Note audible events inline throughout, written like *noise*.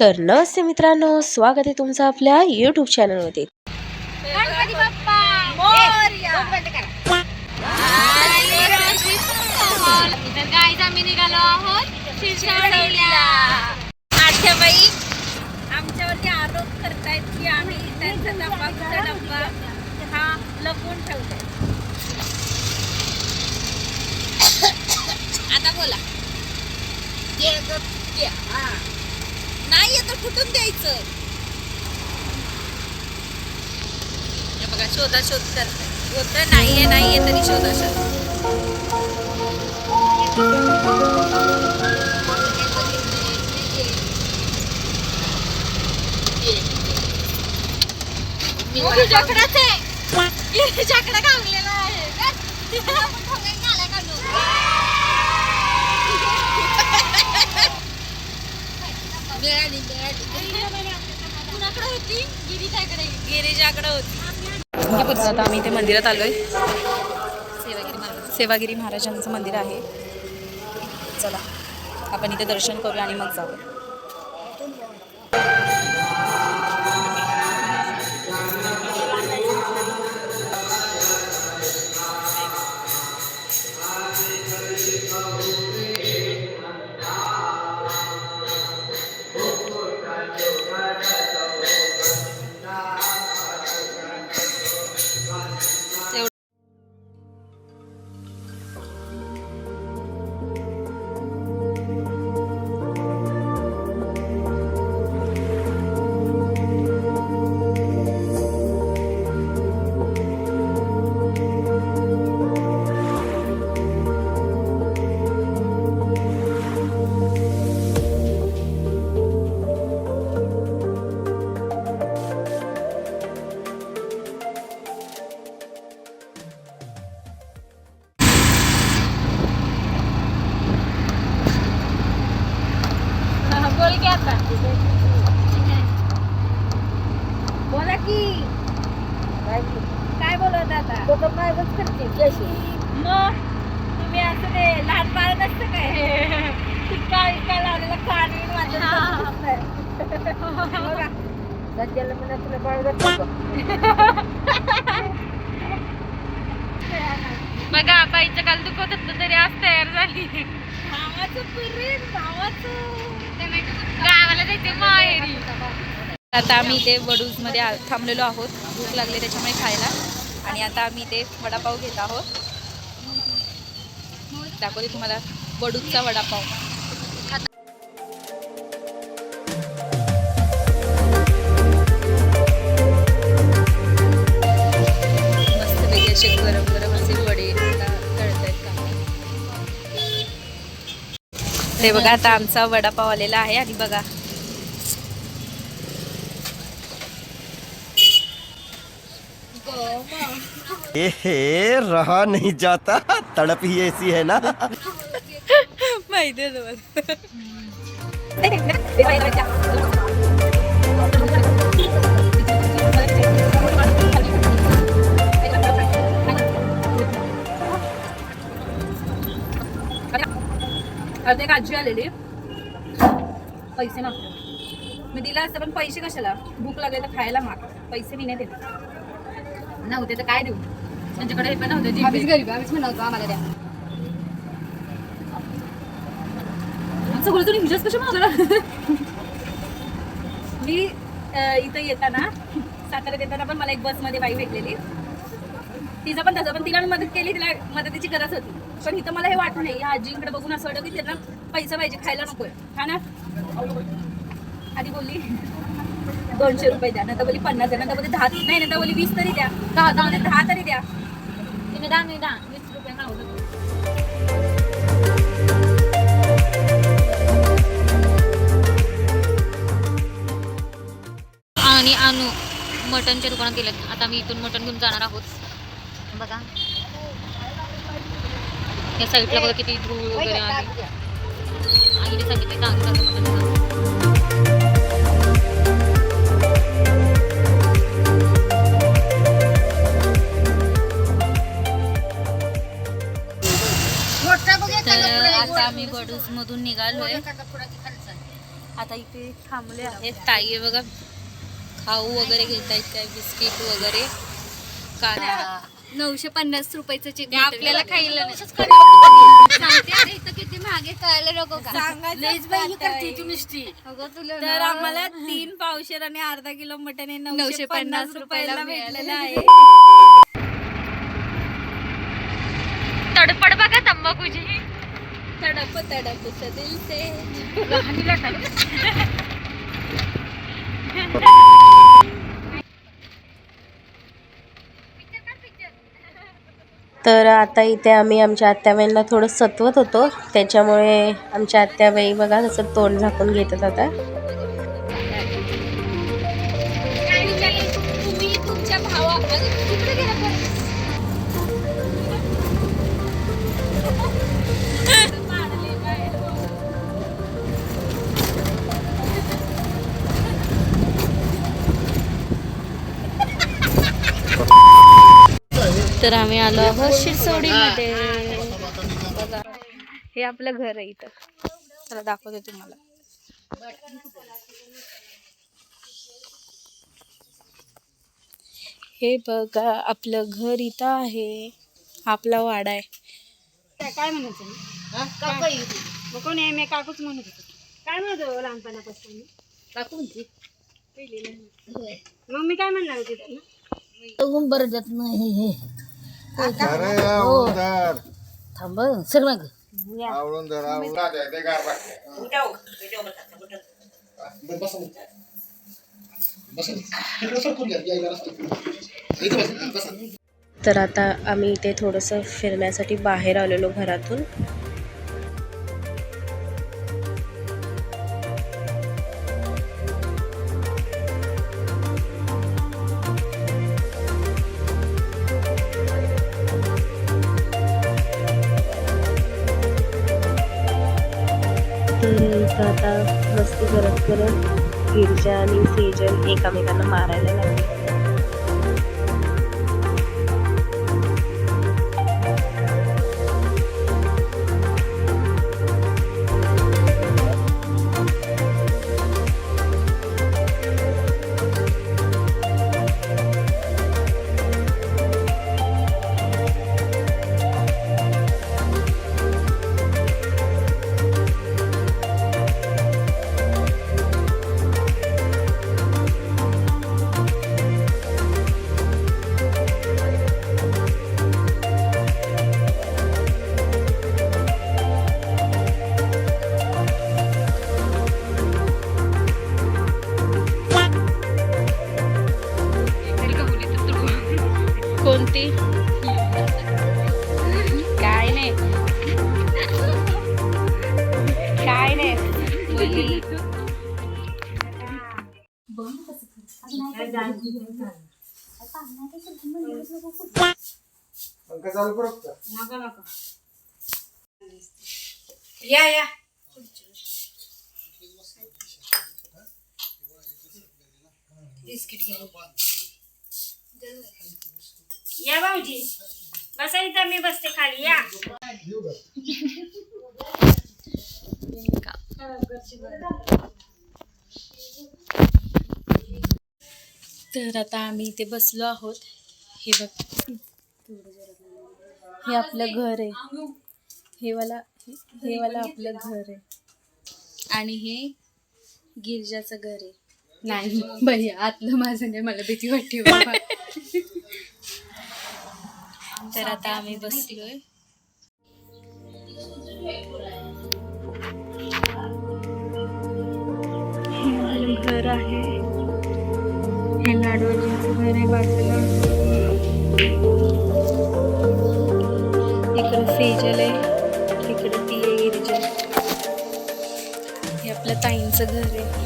तर नमस्ते मित्रांनो स्वागत आहे तुमचं आपल्या यूट्यूब चॅनलमध्ये आमच्यावरती आरोप करतायत की आम्ही त्यांचा तंबाखूचा डब्बा हा लपवून ठेवतोय. आता बोला. हा. नाही येतं कुठून द्यायचं. बघा शोधा शोध करताय. होतं नाहीये नाहीये तरी शोधा शोध. *laughs* आहे गिरीजाकडे घाललेला आहे. कुणाकडे होती गिरीजाकडे गिरिजाकडे होती. आता आम्ही इथे मंदिरात आलोय. सेवागिरी महाराज सेवागिरी महाराजांचं मंदिर आहे. चला आपण इथे दर्शन करूया आणि मग जाऊ बोल की आता. बोला की. काय बोलत आता? मग तुम्ही असं ते लहान बाळ नसतं काय? टिक्का इक्का लावलेला काढून बघा. सध्याला म्हणा तुला बाळ बघा बाईचं काल दुखत होतं तरी आज तयार झाली. भावाचं प्रेम भावाचं जायचे माहेरी आता आम्ही इथे वडूजमध्ये आ- थांबलेलो आहोत. भूक लागली त्याच्यामुळे खायला. आणि आता आम्ही इथे वडापाव घेत आहोत. दाखवते तुम्हाला वडूजचा वडापाव. मस्तपैकी असे गरम गरम असे वडे आता तळत आहेत का हे बघा आता आमचा वडापाव आलेला आहे. आणि बघा ए रहा नहीं जाता। तड़प ही ऐसी है ना। अर्धे एक आलेली पैसे मागतो मी दिला असतं पण पैसे कशाला? भूक लागली तर खायला माग पैसे मी नाही देत. नव्हते तर काय देऊ? त्यांच्याकडे हे पण नव्हते आम्हीच गरीब आम्हीच आम्हाला द्या. सगळं तुम्ही कशा मी अं, इथं येताना साताऱ्यात येताना पण मला एक बसमध्ये बाई भेटलेली. तिचं पण तसं पण तिला मी मदत केली तिला मदतीची गरज होती. पण इथं मला हे वाटलं नाही या आजींकडे बघून असं वाटतं की त्यांना पैसा पाहिजे खायला नकोय. हा ना? आधी बोलली दोनशे रुपये द्या नंतर बोली पन्नास द्या नंतर बोली दहा नाही नंतर बोली वीस तरी द्या. दहा दहा दहा तरी द्या. तिने दहा नाही वीस रुपये मागवलं आणि आणू मटनच्या दुकानात गेलेत. आता मी इथून मटन घेऊन जाणार आहोत. बघा. या साईडला बघा किती धूळ वगैरे आहे. आईने सांगितले चांगलं चांगलं तर आता आम्ही वडूस मधून निघालोय. आता इथे थांबले आहे हे ताई आहे बघा खाऊ वगैरे घेत आहेत काय बिस्किट वगैरे. कांदा. नऊशे पन्नास रुपयाचं चिकन आपल्याला खायला किती कळायला नको का? तर ना- आम्हाला तीन पावशेर आणि अर्धा किलो मटन हे नऊशे 950 पन्नास रुपयाला भेटलेलं. आहे. तर आता इथे आम्ही आमच्या आत्याबाईंना थोडं सत्वत होतो. त्याच्यामुळे आमच्या आत्याबाई बघा कसं तोंड झाकून घेतात आता. भावा तर आम्ही आलो आहोत शिरसोडीमध्ये बघा हे आपलं घर आहे इथं. चला दाखवते तुम्हाला. हे बघा आपलं घर इथं आहे. हा आपला वाडा आहे. काय म्हणायचं मग कोण आहे? मी काकूच म्हणत होतो. काय म्हणत होतो लहानपणापासून? काकू म्हणते. मग मी काय म्हणणार होते त्यांना? थांब सर तर आता आम्ही इथे थोडंसं फिरण्यासाठी बाहेर आलेलो घरातून. तर आता मस्ती करत करत गिरजा आणि सेजल एकमेकांना मारायला लागले. कोणती? काय नाही. काय नाही. मुली. या या. या भाऊजी. बसा इथं मी बसते खाली या. तर आता आम्ही इथे बसलो आहोत. हे बघ. हे आपलं घर आहे. हे वाला हे- वाला आपलं घर आहे. आणि हे गिरजाचं घर आहे. नाही भैया आतलं माझं नाही मला भीती वाटते तर आता आम्ही बसलोय. घर आहे. हे लाडवाजींचं घर आहे बाजूला. इकडे सेजल आहे. इकडे ती आहे हे आपल्या ताईंचं घर आहे.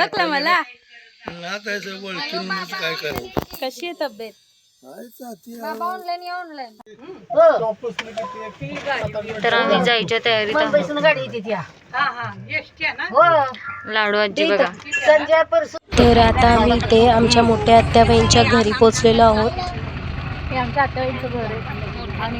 ओळखला मला. नातायचं ओळखून काय करावं कशी आहे तब्येत? बाबा ऑनलाईन या ऑनलाईन तर आम्ही जायच्या तयारीत आहोत. मुंबईसून गाडी येते त्या हो लाडू आजी बघा. संजय परसू तर आता आम्ही इथे आमच्या मोठ्या आत्याबाईंच्या घरी पोचलेलो आहोत. हे आमच्या आत्याबाईंचं घर आहे. आणि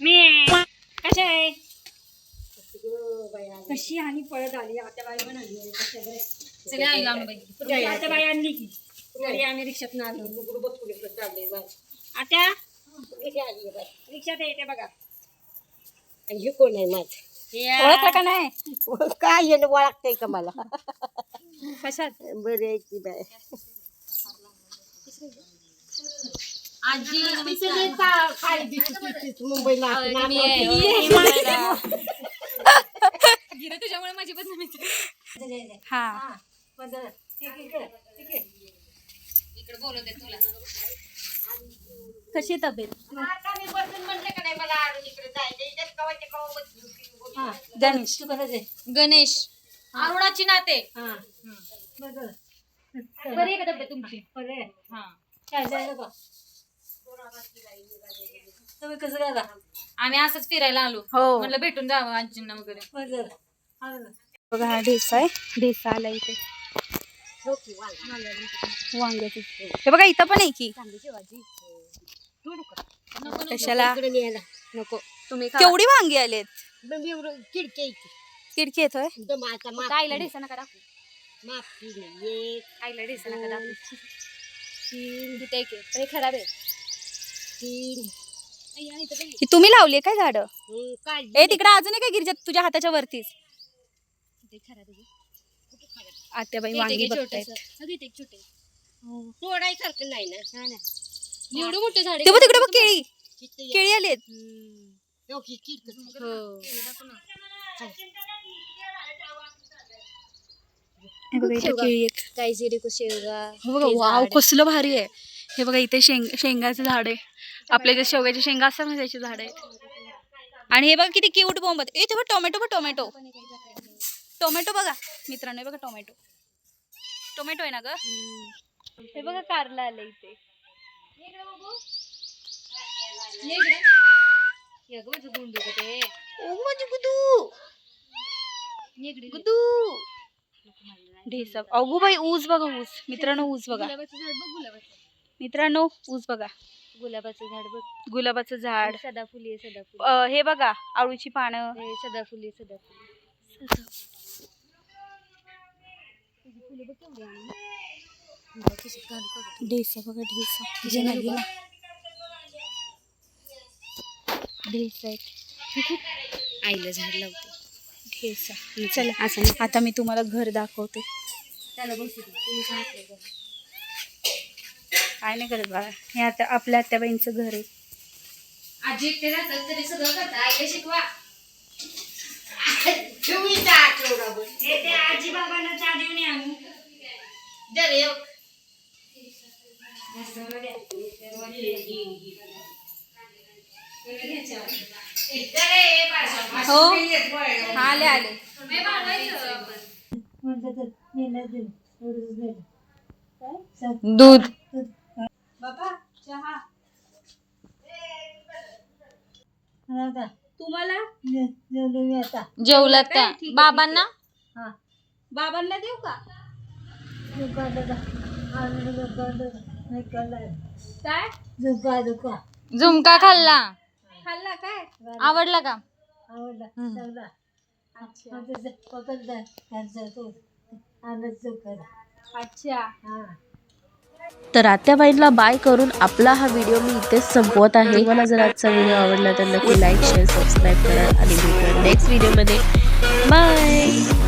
मी कशा आहे? कशी आणि पळत आली आत्याबाई पण आली सगळे आईला आणून बाई. आत्याबाई आणली की. घरी आम्ही रिक्षात आलो. आत्या? रिक्षात येते बघा. हे कोण आहे माझ? ओळखलं का नाही? काय येणं ओळखतंय का मला? कशात? बरे आहे की बाय. आजी मुंबईला *laughs* गिरा तुझ्यामुळे माझी बदनामी झाली. हा. आहे तुला. कशी तब्येत? गणेश. तू कसं आहे गणेश. अरुणाची नाते. बरं बरी आहे का तब्येत तुमची? बरं हा. काय जायला का तुम्ही कसं करा आम्ही असंच फिरायला आलो. हो. म्हटलं भेटून जावं आजींना वगैरे. बघा हा ढेसा आहे. ढेसा आला इथे. वांग्याची. हे बघा इथं पण आहे की. कशाला? नको. तुम्ही केवढी वांगी आलेत किडके किडकी येतोय आईला ढेसा नका दाखवू. आईला ढेसा नका दाखवू. तीन. तिथे एक आहे. पण हे खराब आहे. तीन. ही तुम्ही लावली काय झाड? काढली. ए तिकडे अजून आहे काय गिरजा तुझ्या हाताच्या वरतीच. आत्याबाई वांगी बघतायत. छोटे तोडायसारखं नाही ना? एवढं मोठे झाड ते बघ तिकडे बघ केळी? केळी आलेत. हो. हे. काही शेवगा. हे वाव कसलं भारी आहे. हे बघा इथे शेंग शेंगाचं झाड आहे. आपल्या जे शेवग्याचे शेंगा असतात ना त्याचे झाड आहेत. आणि हे बघा किती क्यूट बोंबत ए ते बघ टोमॅटो बघ टोमॅटो. टोमॅटो बघा मित्रांनो बघा टोमॅटो. टोमॅटो आहे ना ग? हे बघा कारला आलं इथे. ढेसा अगो बाई ऊस बघा ऊस. मित्रांनो ऊस बघा. मित्रांनो ऊस बघा. गुलाबाचं झाड. बघ गुलाबाचं झाड सदाफुली. सदाफुली हे बघा आळूची पानं. हे सदाफुली सदाफुली तुझी फुलं बघ केवढी आहे ना. बघ कशी घालू का बघ. ढेसा बघा ढेसा. नाही गेला ढेसा आहे. आईला झाड लावते. ढेसा. चला आता मी तुम्हाला घर दाखवते. काय नाही करत बाळा. हे आता आपल्या आत्याबाईंचं घर आहे. आजी एकटे राहतात तरी सगळं करतात. आईला शिकवा. आजी बाबांना चहा देऊन या. आणू. दे रे, एक. हो? हा आले. आले दूध. तुम्हाला? जेवलात त्या बाबांना? बाबांना देऊ का? काय? झुमका खाल्ला. खाल्ला काय? आवडला का? अच्छा. तर आत्याबाईंना बाय करून आपला हा व्हिडिओ मी इथेच संपवत आहे. मला जर आजचा व्हिडिओ आवडला तर नक्की लाईक शेअर सबस्क्राईब करा आणि नेक्स्ट व्हिडिओमध्ये बाय